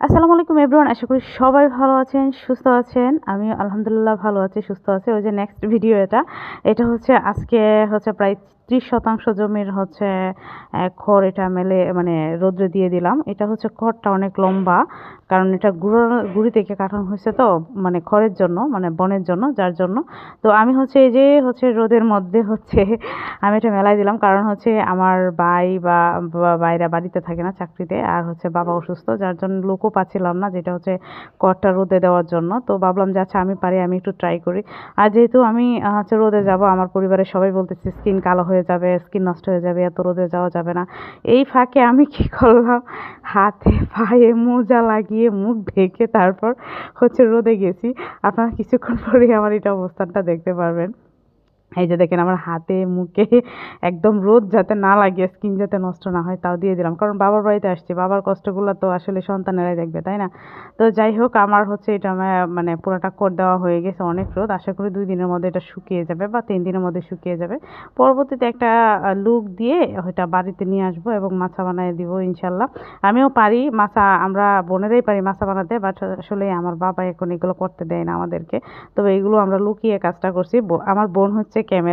আসসালামু আলাইকুম এভরিওয়ান, আশা করি সবাই ভালো আছেন, সুস্থ আছেন। আমি আলহামদুলিল্লাহ ভালো আছি, সুস্থ আছি। ওই যে নেক্সট ভিডিও এটা এটা হচ্ছে আজকে হচ্ছে প্রায় ত্রিশ শতাংশ জমির হচ্ছে খড় এটা মেলে মানে রোদ্রে দিয়ে দিলাম। এটা হচ্ছে খড়টা অনেক লম্বা, কারণ এটা গুঁড়ো, গুঁড়ি থেকে কাটানো হয়েছে তো মানে খড়ের জন্য মানে বনের জন্য, যার জন্য। তো আমি হচ্ছে এই যে হচ্ছে রোদের মধ্যে হচ্ছে, আমি এটা মেলায় দিলাম। কারণ হচ্ছে আমার ভাই বা বাইরা বাড়িতে থাকে না চাকরিতে, আর হচ্ছে বাবা অসুস্থ, যার জন্য লোকও পাচ্ছিলাম না, যেটা হচ্ছে কটটা রোদে দেওয়ার জন্য। তো ভাবলাম যে আচ্ছা আমি পারি, আমি একটু ট্রাই করি। আর যেহেতু আমি হচ্ছে রোদে যাব, আমার পরিবারের সবাই বলতেছে, স্কিন কালো হয়ে যাবে, স্কিন নষ্ট হয়ে যাবে, এত রোদে যাওয়া যাবে না। এই ফাঁকে আমি কি করলাম? হাতে, পায়ে মোজা লাগিয়ে মুখ ঢেকে তারপর হচ্ছে রোদে গেছি। আপনারা কিছুক্ষণ পরেই আমার এটা অবস্থানটা দেখতে পারবেন। এই যে দেখেন আমার হাতে, মুখে একদম রোদ যাতে না লাগে স্কিন যাতে নষ্ট না হয়, তাও দিয়ে দিলাম। কারণ বাবার বাড়িতে আসছি, বাবার কষ্টগুলো তো আসলে সন্তানেরাই দেখবে, তাই না? তো যাই হোক, আমার হচ্ছে এটা মানে পুরোটা কোট দেওয়া হয়ে গেছে অনেক রোদ। আশা করি দুই দিনের মধ্যে এটা শুকিয়ে যাবে বা তিন দিনের মধ্যে শুকিয়ে যাবে। পরবর্তীতে একটা লুক দিয়ে ওইটা বাড়িতে নিয়ে আসব এবং মাছা বানিয়ে দিব, ইনশাল্লাহ। আমিও পারি মাছা, আমরা বোনেরাই পারি মাছা বানাতে বাট আসলে আমার বাবা এখন এগুলো করতে দেয় না আমাদেরকে। তবে এগুলো আমরা লুকিয়ে কাজটা করছি। আমার বোন হচ্ছে कैमरा --